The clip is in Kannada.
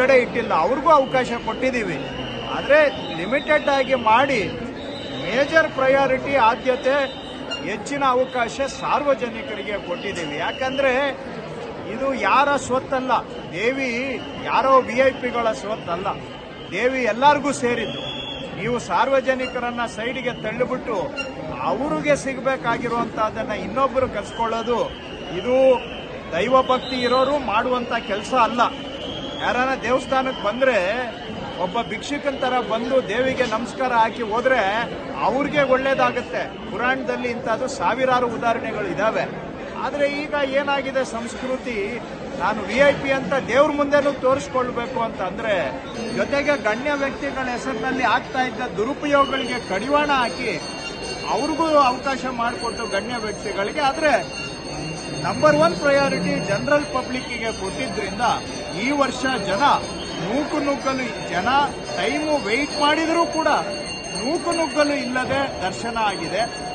ಕಡೆ ಇಟ್ಟಿಲ್ಲ, ಅವ್ರಿಗೂ ಅವಕಾಶ ಕೊಟ್ಟಿದ್ದೀವಿ. ಆದರೆ ಲಿಮಿಟೆಡ್ ಆಗಿ ಮಾಡಿ ಮೇಜರ್ ಪ್ರಯಾರಿಟಿ ಆದ್ಯತೆ ಹೆಚ್ಚಿನ ಅವಕಾಶ ಸಾರ್ವಜನಿಕರಿಗೆ ಕೊಟ್ಟಿದ್ದೀವಿ. ಯಾಕಂದರೆ ಇದು ಯಾರ ಸ್ವತ್ತಲ್ಲ, ದೇವಿ ಯಾರೋ ವಿ ಐ ಪಿಗಳ ಸ್ವತ್ತಲ್ಲ, ದೇವಿ ಎಲ್ಲರಿಗೂ ಸೇರಿದ್ದು. ನೀವು ಸಾರ್ವಜನಿಕರನ್ನ ಸೈಡ್ಗೆ ತಳ್ಳಿಬಿಟ್ಟು ಅವ್ರಿಗೆ ಸಿಗಬೇಕಾಗಿರುವಂಥದ್ದನ್ನು ಇನ್ನೊಬ್ಬರು ಕಲ್ಸ್ಕೊಳ್ಳೋದು, ಇದು ದೈವ ಭಕ್ತಿ ಇರೋರು ಮಾಡುವಂತ ಕೆಲಸ ಅಲ್ಲ. ಯಾರನ ದೇವಸ್ಥಾನಕ್ಕೆ ಬಂದ್ರೆ ಒಬ್ಬ ಭಿಕ್ಷುಕನ ತರ ಬಂದು ದೇವಿಗೆ ನಮಸ್ಕಾರ ಹಾಕಿ ಹೋದ್ರೆ ಅವ್ರಿಗೆ ಒಳ್ಳೇದಾಗುತ್ತೆ. ಪುರಾಣದಲ್ಲಿ ಇಂಥದ್ದು ಸಾವಿರಾರು ಉದಾಹರಣೆಗಳು ಇದಾವೆ. ಆದರೆ ಈಗ ಏನಾಗಿದೆ ಸಂಸ್ಕೃತಿ? ನಾನು ವಿ ಐ ಪಿ ಅಂತ ದೇವ್ರ ಮುಂದೆನೂ ತೋರಿಸ್ಕೊಳ್ಬೇಕು ಅಂತ ಅಂದ್ರೆ ಜೊತೆಗೆ ಗಣ್ಯ ವ್ಯಕ್ತಿಗಳ ಹೆಸರಿನಲ್ಲಿ ಆಗ್ತಾ ಇದ್ದ ದುರುಪಯೋಗಗಳಿಗೆ ಕಡಿವಾಣ ಹಾಕಿ ಅವ್ರಿಗೂ ಅವಕಾಶ ಮಾಡಿಕೊಟ್ಟು ಗಣ್ಯ ವ್ಯಕ್ತಿಗಳಿಗೆ ಆದರೆ ನಂಬರ್ ಒನ್ ಪ್ರಯಾರಿಟಿ ಜನರಲ್ ಪಬ್ಲಿಕ್ಕಿಗೆ ಕೊಟ್ಟಿದ್ರಿಂದ ಈ ವರ್ಷ ಜನ ನೂಕು ನುಗ್ಗಲು ಜನ ಟೈಮು ವೆಯ್ಟ್ ಮಾಡಿದರೂ ಕೂಡ ನೂಕು ನುಗ್ಗಲು ಇಲ್ಲದೆ ದರ್ಶನ ಆಗಿದೆ.